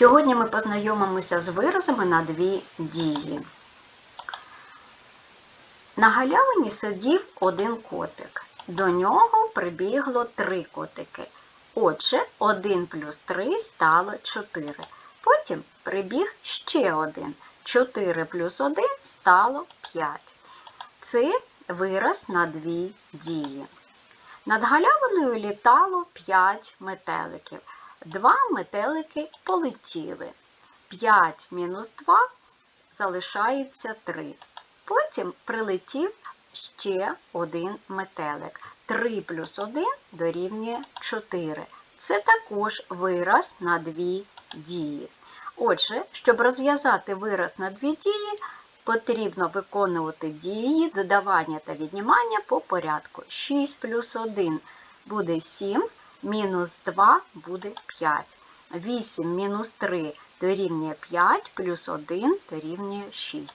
Сьогодні ми познайомимося з виразами на дві дії. На галявині сидів один котик. До нього прибігло три котики. Отже, 1 плюс 3 стало 4. Потім прибіг ще один. 4 плюс 1 стало 5. Це вираз на дві дії. Над галявиною літало 5 метеликів. Два метелики полетіли. 5 мінус 2 залишається 3. Потім прилетів ще один метелик. 3 плюс 1 дорівнює 4. Це також вираз на дві дії. Отже, щоб розв'язати вираз на дві дії, потрібно виконувати дії додавання та віднімання по порядку. 6 плюс 1 буде 7, мінус 2 буде 5. 8 мінус 3 дорівнює 5, плюс 1 дорівнює 6.